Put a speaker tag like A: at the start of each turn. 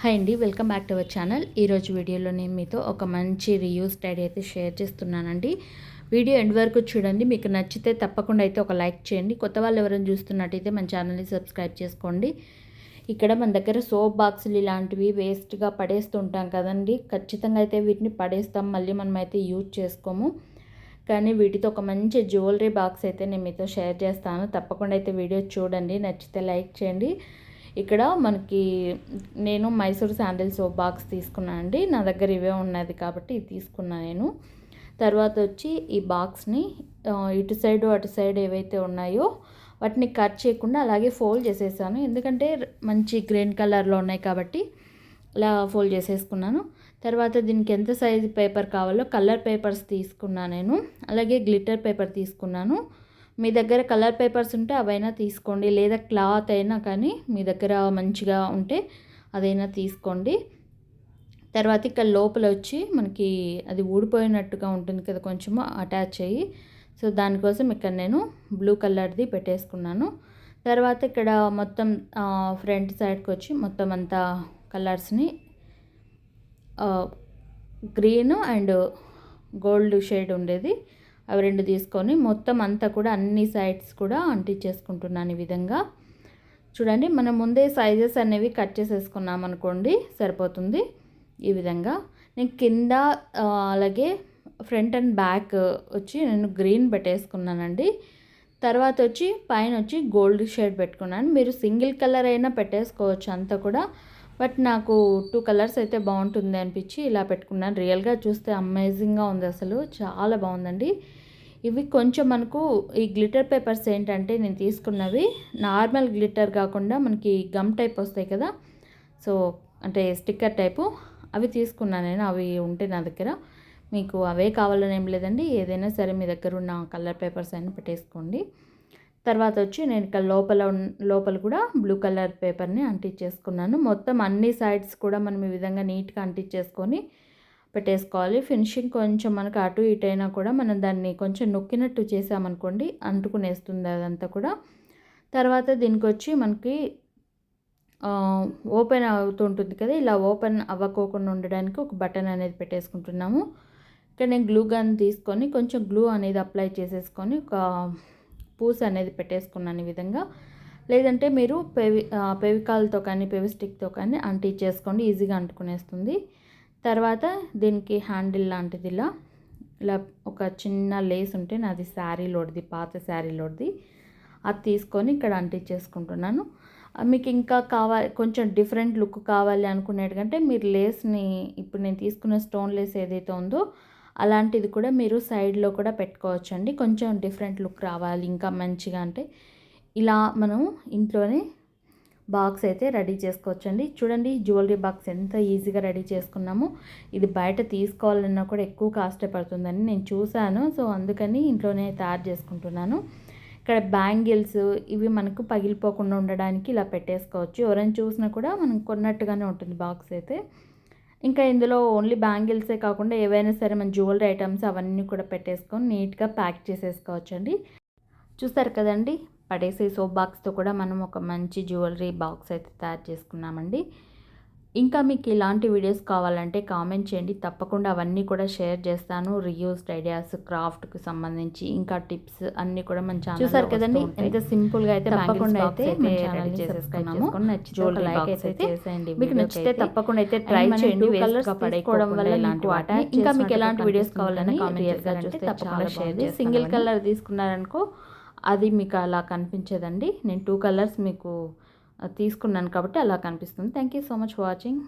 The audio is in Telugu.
A: హాయ్ అండి welcome back to our channel ఈరోజు వీడియోలో నేను మీతో ఒక మంచి రియూస్ స్టడీ అయితే షేర్ చేస్తున్నానండి. వీడియో ఎండ్ వరకు చూడండి మీకు నచ్చితే తప్పకుండా అయితే ఒక లైక్ చేయండి. కొత్త వాళ్ళు ఎవరైనా చూస్తున్నట్టయితే మన ఛానల్ని సబ్స్క్రైబ్ చేసుకోండి. ఇక్కడ మన దగ్గర సోప్ బాక్సులు ఇలాంటివి వేస్ట్గా పడేస్తుంటాం కదండి. ఖచ్చితంగా అయితే వీటిని పడేస్తాం మళ్ళీ మనం అయితే యూజ్ చేసుకోము. కానీ వీటితో ఒక మంచి జ్యువెలరీ బాక్స్ అయితే నేను మీతో షేర్ చేస్తాను. తప్పకుండా అయితే వీడియో చూడండి నచ్చితే లైక్ చేయండి. ఇక్కడ మనకి నేను మైసూర్ శాండిల్ సోప్ బాక్స్ తీసుకున్నాను అండి. నా దగ్గర ఇవే ఉన్నది కాబట్టి ఇది తీసుకున్నాను నేను. తర్వాత వచ్చి ఈ బాక్స్ని ఇటు సైడ్ అటు సైడ్ ఏవైతే ఉన్నాయో వాటిని కట్ చేయకుండా అలాగే ఫోల్డ్ చేసేసాను. ఎందుకంటే మంచి గ్రీన్ కలర్లో ఉన్నాయి కాబట్టి ఇలా ఫోల్డ్ చేసేసుకున్నాను. తర్వాత దీనికి ఎంత సైజు పేపర్ కావాలో కలర్ పేపర్స్ తీసుకున్నాను నేను. అలాగే గ్లిటర్ పేపర్ తీసుకున్నాను. మీ దగ్గర కలర్ పేపర్స్ ఉంటే అవైనా తీసుకోండి. లేదా క్లాత్ అయినా కానీ మీ దగ్గర మంచిగా ఉంటే అదైనా తీసుకోండి. తర్వాత ఇక్కడ లోపల వచ్చి మనకి అది ఊడిపోయినట్టుగా ఉంటుంది కదా కొంచెము అటాచ్ అయ్యి. సో దానికోసం ఇక్కడ నేను బ్లూ కలర్ది పెట్టేసుకున్నాను. తర్వాత ఇక్కడ మొత్తం ఫ్రంట్ సైడ్కి వచ్చి మొత్తం అంతా కలర్స్ని గ్రీన్ అండ్ గోల్డ్ షేడ్ ఉండేది. అవి రెండు తీసుకొని మొత్తం అంతా కూడా అన్ని సైడ్స్ కూడా అంటించేసుకుంటున్నాను ఈ విధంగా. చూడండి మనం ముందే సైజెస్ అనేవి కట్ చేసేసుకున్నాం అనుకోండి సరిపోతుంది ఈ విధంగా. నేను కింద అలాగే ఫ్రంట్ అండ్ బ్యాక్ వచ్చి నేను గ్రీన్ పెట్టేసుకున్నానండి. తర్వాత వచ్చి పైన వచ్చి గోల్డ్ షేడ్ పెట్టుకున్నాను. మీరు సింగిల్ కలర్ అయినా పెట్టేసుకోవచ్చు అంతా కూడా. బట్ నాకు టూ కలర్స్ అయితే బాగుంటుంది అనిపించి ఇలా పెట్టుకున్నాను. రియల్గా చూస్తే అమేజింగ్గా ఉంది అసలు. చాలా బాగుందండి. ఇవి కొంచెం మనకు ఈ గ్లిటర్ పేపర్స్ ఏంటంటే నేను తీసుకున్నవి. నార్మల్ గ్లిటర్ కాకుండా మనకి గమ్ టైప్ వస్తాయి కదా. సో అంటే స్టిక్కర్ టైపు. అవి తీసుకున్నాను నేను. అవి ఉంటే నా దగ్గర. మీకు అవే కావాలని ఏం లేదండి. ఏదైనా సరే మీ దగ్గర ఉన్న కలర్ పేపర్స్ అయినా పెట్టేసుకోండి. తర్వాత వచ్చి నేను ఇక్కడ లోపల లోపల కూడా బ్లూ కలర్ పేపర్ని అంటించేసుకున్నాను మొత్తం అన్ని సైడ్స్ కూడా మనం ఈ విధంగా నీట్గా అంటించేసుకొని పెట్టేసుకోవాలి. ఫినిషింగ్ కొంచెం మనకు అటు ఇటు అయినా కూడా మనం దాన్ని కొంచెం నొక్కినట్టు చేసామనుకోండి అంటుకునేస్తుంది అదంతా కూడా. తర్వాత దీనికి వచ్చి మనకి ఓపెన్ అవుతుంటుంది కదా ఇలా ఓపెన్ అవ్వకోకుండా ఉండడానికి ఒక బటన్ అనేది పెట్టేసుకుంటున్నాము. ఇక్కడ నేను గ్లూ గన్ తీసుకొని కొంచెం గ్లూ అనేది అప్లై చేసేసుకొని ఒక పూస అనేది పెట్టేసుకున్నాను ఈ విధంగా. లేదంటే మీరు పెవి పెవికాల్తో కానీ పెవిస్టిక్తో కానీ అంటి చేసుకోండి ఈజీగా అంటుకునేస్తుంది. తర్వాత దీనికి హ్యాండిల్ లాంటిది ఇలా ఇలా ఒక చిన్న లేస్ ఉంటే నాది శారీలోడిది పాత శారీలోడిది అది తీసుకొని ఇక్కడ అంటించేసుకుంటున్నాను మీకు ఇంకా కావాలి కొంచెం డిఫరెంట్ లుక్ కావాలి అనుకునేటంటే మీరు లేస్ని ఇప్పుడు నేను తీసుకున్న స్టోన్ లేస్ ఏదైతే ఉందో అలాంటిది కూడా మీరు సైడ్లో కూడా పెట్టుకోవచ్చు అండి కొంచెం డిఫరెంట్ లుక్ రావాలి. ఇంకా మంచిగా అంటే ఇలా మనం ఇంట్లోనే బాక్స్ అయితే రెడీ చేసుకోవచ్చండి. చూడండి జ్యువెలరీ బాక్స్ ఎంత ఈజీగా రెడీ చేసుకున్నామో. ఇది బయట తీసుకోవాలన్నా కూడా ఎక్కువ కాస్ట్ పడుతుందని నేను చూశాను. సో అందుకని ఇంట్లోనే తయారు చేసుకుంటున్నాను. ఇక్కడ బ్యాంగిల్స్ ఇవి మనకు పగిలిపోకుండా ఉండడానికి ఇలా పెట్టేసుకోవచ్చు. ఎవరైనా చూసినా కూడా మనం కొన్నట్టుగానే ఉంటుంది బాక్స్ అయితే. ఇంకా ఇందులో ఓన్లీ బ్యాంగిల్సే కాకుండా ఏవైనా సరే మన జ్యువెలరీ ఐటమ్స్ అవన్నీ కూడా పెట్టేసుకొని నీట్గా ప్యాక్ చేసేసుకోవచ్చు అండి చూస్తారు కదండి పడేసే సోప్ బాక్స్తో కూడా మనం ఒక మంచి జ్యువెలరీ బాక్స్ అయితే తయారు చేసుకున్నామండి. ఇంకా మీకు ఇలాంటి వీడియోస్ కావాలంటే కామెంట్ చేయండి. తప్పకుండా అవన్నీ కూడా షేర్ చేస్తాను. రియూస్డ్ ఐడియాస్ క్రాఫ్ట్కి సంబంధించి ఇంకా టిప్స్ అన్నీ కూడా మన ఛానల్ చూసారు కదండి? ఎంత సింపుల్గా అయితే తప్పకుండా అయితే చేసేసుకున్నాము నచ్చితే లైక్ అయితే చేసేయండి. మీకు నచ్చితే తప్పకుండా అయితే ట్రై చేయండి. కలర్స్ పడేయడం వల్ల ఇలాంటి వాట ఇంకా మీకు ఎలాంటి వీడియోస్ కావాలని కామెంట్ చేస్తే తప్పకుండా షేర్ సింగిల్ కలర్ తీసుకున్నారనుకో అది మీకు అలా కనిపించేదండి. నేను టూ కలర్స్ మీకు తీసుకున్నాను కాబట్టి అలా కనిపిస్తుంది. Thank you so much watching